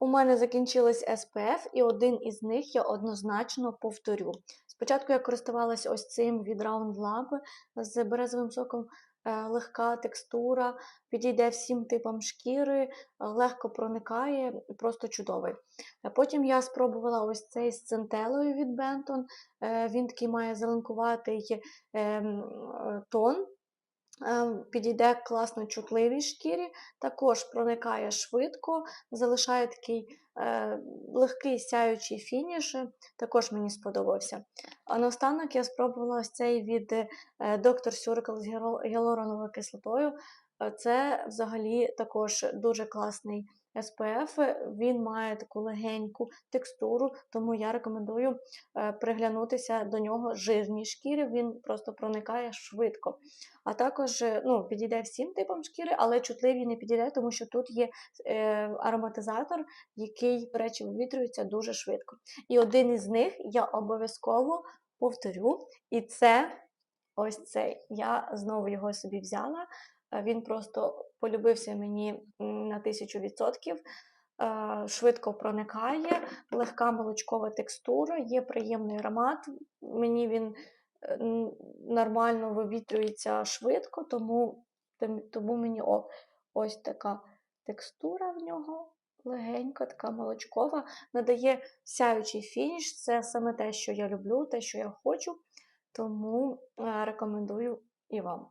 У мене закінчились SPF, і один із них я однозначно повторю. Спочатку я користувалася ось цим від Round Lab з березовим соком. е, Легка текстура, підійде всім типам шкіри, легко проникає, просто чудовий. Е, Потім я спробувала ось цей з центелою від Benton. Е, Він такий має зеленкуватий ем, тон, підійде класно чутливій шкірі, також проникає швидко, залишає такий е, легкий сяючий фініш, також мені сподобався. А наостанок я спробувала ось цей від е, Dr. Surgical з гіалуроновою кислотою. Е, Це взагалі також дуже класний SPF. Він має таку легеньку текстуру, тому я рекомендую е, приглянутися до нього жирній шкірі. Він просто проникає швидко. А також ну, підійде всім типам шкіри, але чутливі не підійде, тому що тут є ароматизатор, який, до речі, вивітрюється дуже швидко. І один із них я обов'язково повторю, і це ось цей. Я знову його собі взяла. Е, Він просто полюбився мені на тисячу відсотків. Е, Швидко проникає, легка молочкова текстура, є приємний аромат. Мені він е, нормально вивітрюється швидко, тому, тому мені ок. Ось така текстура в нього, легенька, така молочкова, надає сяючий фініш. Це саме те, що я люблю, те, що я хочу. Тому е, рекомендую і вам.